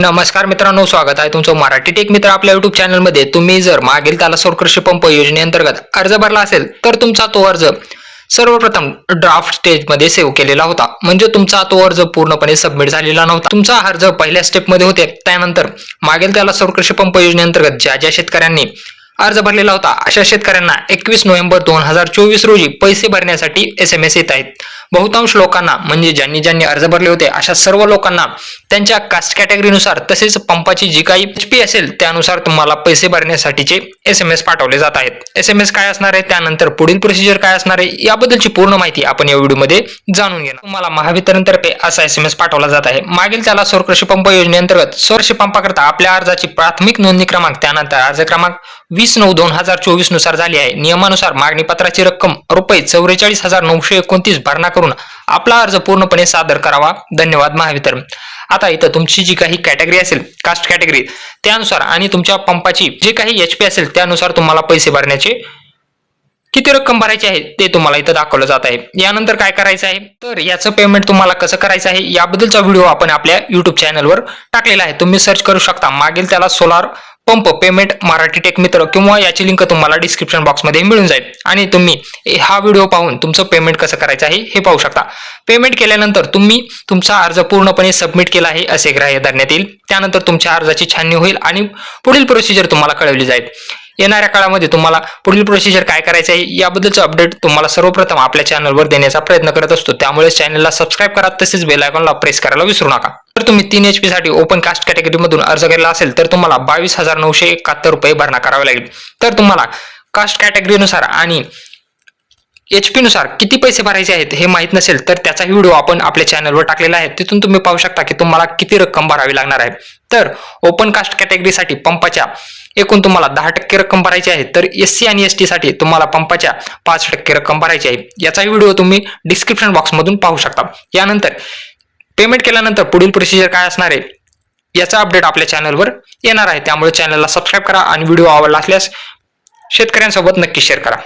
नमस्कार मित्रांनो स्वागत आहे तुमचं मराठी टेक मित्र आपल्या युट्यूब चॅनलमध्ये तुम्ही जर मागील त्याला सौर कृषी पंप योजनेअंतर्गत अर्ज भरला असेल तर तुमचा तो अर्ज सर्वप्रथम ड्राफ्ट स्टेजमध्ये सेव्ह केलेला होता. म्हणजे तुमचा तो अर्ज पूर्णपणे सबमिट झालेला नव्हता. तुमचा अर्ज पहिल्या स्टेपमध्ये होते. त्यानंतर मागील त्याला सौर कृषी पंप योजनेअंतर्गत ज्या ज्या शेतकऱ्यांनी अर्ज भरलेला होता. अशा शेतकऱ्यांना एकवीस नोव्हेंबर दोन हजार चोवीस रोजी पैसे भरण्यासाठी एस एम एस येत आहेत. बहुतांश लोकांना म्हणजे ज्यांनी ज्यांनी अर्ज भरले होते अशा सर्व लोकांना त्यांच्या कास्ट कॅटेगरीनुसार तसेच पंपाची जी काही एच पी असेल त्यानुसार तुम्हाला पैसे भरण्यासाठीचे एस एम एस पाठवले जात आहेत. एस एम एस काय असणार आहे? त्यानंतर पुढील प्रोसिजर काय असणार आहे? याबद्दलची पूर्ण माहिती आपण या व्हिडिओमध्ये जाणून घेणार. तुम्हाला महावितरणतर्फे असा एस एम एस पाठवला जात आहे. मागील त्याला सौर कृषी पंप योजनेअंतर्गत सौर पंपाकरता आपल्या अर्जाची प्राथमिक नोंदणी क्रमांक त्यानंतर अर्ज क्रमांक वीस नऊ दोन हजार चोवीसनुसार झाली आहे. नियमानुसार मागणी पत्राची रक्कम रुपये चौवेचाळीस हजार नऊशे एकोणतीस भरणा करून आपला अर्ज पूर्णपणे सादर करावा. धन्यवाद महावितरण. आता इथं तुमची जी काही कॅटेगरी असेल कास्ट कॅटेगरी त्यानुसार आणि तुमच्या पंपाची जे काही एचपी असेल त्यानुसार तुम्हाला पैसे भरण्याचे किती रक्कम भरायची आहे ते तुम्हाला इथं दाखवलं जात आहे. यानंतर काय करायचं आहे? तर याचं पेमेंट तुम्हाला कसं करायचं आहे? याबद्दलचा व्हिडिओ आपण आपल्या युट्यूब चॅनलवर टाकलेला आहे. तुम्ही सर्च करू शकता. मागील त्याला solar pump payment Marathi tech मित्र किंवा याची लिंक तुम्हाला डिस्क्रिप्शन बॉक्समध्ये मिळून जाईल. आणि तुम्ही हा व्हिडिओ पाहून तुमचं पेमेंट कसं करायचं आहे हे पाहू शकता. पेमेंट केल्यानंतर तुम्ही तुमचा अर्ज पूर्णपणे सबमिट केला आहे असे ग्राह्य धरण्यात येईल. त्यानंतर तुमच्या अर्जाची छाननी होईल आणि पुढील प्रोसिजर तुम्हाला कळवली जाईल. येणाऱ्या काळामध्ये तुम्हाला पुढील प्रोसिजर काय करायचं आहे याबद्दलचं अपडेट तुम्हाला सर्वप्रथम आपल्या चॅनलवर देण्याचा प्रयत्न करत असतो. त्यामुळे चॅनलला सबस्क्राईब करा तसेच बेल आयकॉनला प्रेस करायला विसरू नका. जर तुम्ही तीन एच पी साठी ओपन कास्ट कॅटेगरीमधून अर्ज केला असेल तर तुम्हाला बावीस हजार नऊशे एकाहत्तर रुपये भरणा करावे लागेल. तर तुम्हाला कास्ट कॅटेगरीनुसार आणि एच पीनुसार किती पैसे भरायचे आहेत हे माहीत नसेल तर त्याचाही व्हिडिओ आपण आपल्या चॅनलवर टाकलेला आहे. तिथून तुम्ही पाहू शकता की तुम्हाला किती रक्कम भरावी लागणार आहे. तर ओपन कास्ट कॅटेगरीसाठी पंपाच्या एकूण तुम्हाला दहा टक्के रक्कम भरायची आहे तर एस सी आणि एस टी साठी तुम्हाला पंपाच्या पाच टक्के रक्कम भरायची आहे. याचाही व्हिडिओ तुम्ही डिस्क्रिप्शन बॉक्समधून पाहू शकता. यानंतर पेमेंट केल्यानंतर पुढील प्रोसिजर काय असणार आहे? याचा अपडेट आपल्या चॅनलवर येणार आहे. त्यामुळे चॅनलला सबस्क्राईब करा आणि व्हिडिओ आवडला असल्यास शेतकऱ्यांसोबत नक्की शेअर करा.